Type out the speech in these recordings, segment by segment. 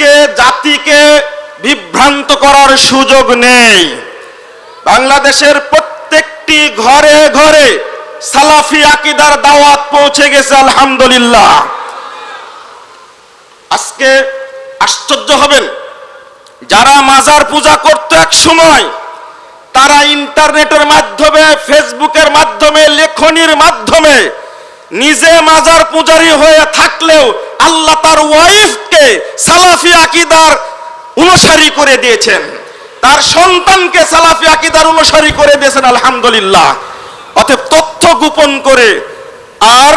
আজকে জাতিকে বিভ্রান্ত করার সুযোগ নেই। বাংলাদেশের প্রত্যেকটি ঘরে ঘরে সালাফি আকিদার দাওয়াত পৌঁছে গেছে, আলহামদুলিল্লাহ। আজকে আশ্চর্য হবেন, যারা মাজার পূজা করতো এক সময়, তারা ইন্টারনেটের মাধ্যমে, ফেসবুকের মাধ্যমে, লেখনির মাধ্যমে নিজে মাজার পূজারী হয়ে থাকলেও আল্লাহ তার সালাফি আকিদার অনুসারী করে দিয়েছেন। তার সন্তানকে সালাফি আকিদার অনুসারী করে দিয়েছেন, আলহামদুলিল্লাহ। অতএব তথ্য গোপন করে আর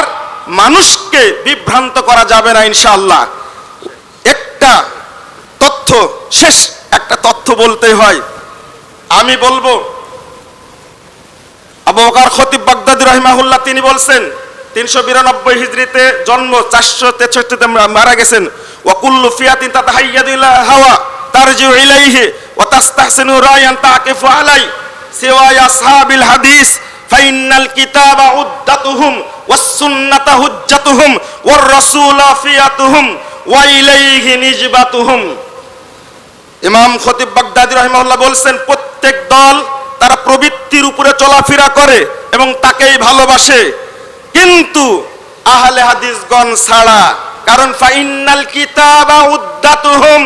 মানুষকে বিভ্রান্ত করা যাবে না, ইনশাআল্লাহ। একটা তথ্য শেষ, একটা তথ্য বলতে হয়। আমি বলব, আবু খতিব বাগদাদি রহিমাহুল্লাহ, তিনি বলছেন, তিনশো বিরানব্বই হিজড়িতে জন্ম, চারশো তেষট্টিতে মারা গেছেন। হাওয়া তারজিউ ইলাইহি ওয়া তাস্তাহসিনু রায়ান তাকিফু আলাই সিওয়া আসহাবিল হাদিস ফাইনাল কিতাবা উদ্দাতুহুম ওয়াস সুন্নাতা হুজ্জাতুহুম ওয়ার রাসূলা ফিয়াতুহুম ওয়া ইলাইহি নিজবাতুহুম ইমাম খতিব বাগদাদি রহিমাহুল্লাহ বলছেন, প্রত্যেক দল তারা প্রবৃত্তির উপরে চলাফেরা করে এবং তাকেই ভালোবাসে। কিন্তু আহলে হাদিসগণ ছাড়া কারণ ফাইনাল কিতাবা উদ্দাতুহুম,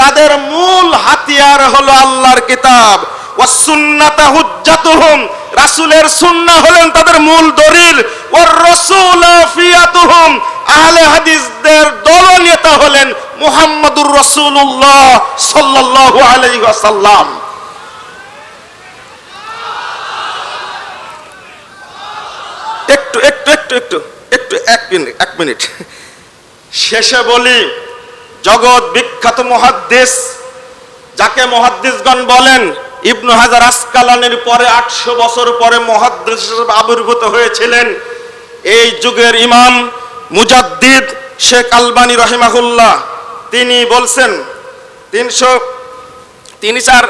তাদের মূল হাতিয়ার হলো আল্লাহর কিতাব। ওয়াসুন্নাতা হুজ্জাতুহুম, রাসূলের সুন্নাহ হলেন তাদের মূল দলিল। ওয়ার রাসূল ফিয়াতুহুম, আহলে হাদিসদের দলনেতা হলেন মুহাম্মদুর রাসূলুল্লাহ সাল্লাল্লাহু আলাইহি ওয়াসাল্লাম। একটু একটু একটু একটু একটু, এক মিনিট এক মিনিট। শেষে বলি, জগৎ বিখ্যাত মহাদ্দেশ, যাকে মহাদ্দেশগণ বলেন, ইবনু হাজার আসকালানের পরে আটশো বছর পরে মহাদ্দেশ আবির্ভূত হয়েছিলেন। এই যুগের ইমাম মুজাদ্দিদ শেখ আলবানী রহিমাহুল্লাহ, তিনি বলছেন, তিনশো, তিনি চার,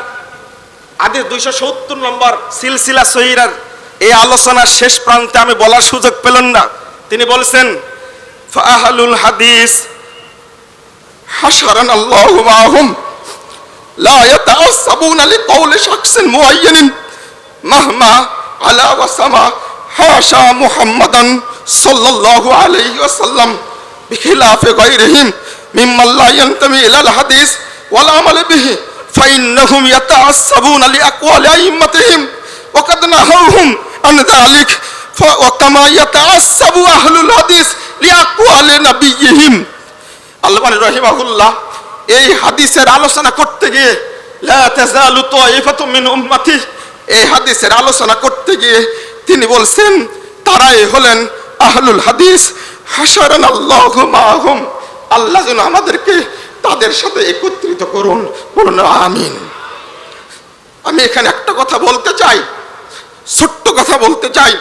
আদি দুইশো সত্তর নম্বর সিলসিলা সহিরার এই আলোচনার শেষ প্রান্তে আমি বলার সুযোগ পেলেন না। তিনি বলছেন ফাহালুল হাদিস হাসারান আল্লাহ মাহুম لا يتعصبون لقول شخص معين مهما على وسما حاشا محمدا صلى الله عليه وسلم بخلاف غيرهم ممن لا ينتمي إلى الحديث والعمل به فإنهم يتعصبون لأقوال أئمتهم وقد نهوهم عن ذلك ف- وكما يتعصب أهل الحديث লিয়াকু আলে এই হাদিসের আলোচনা করতে গিয়ে, লা তাজালু তাইফাতুম মিন উম্মতি, এই হাদিসের আলোচনা করতে গিয়ে তিনি বলছেন, তারাই হলেন আহলুল হাদিস হাসারান আল্লাহ মাহুম। আল্লাহ যেন আমাদেরকে তাদের সাথে একত্রিত করুন। বলুন, আমিন। আমি এখানে একটা কথা বলতে চাই, ছোট্ট কথা বলতে চাই।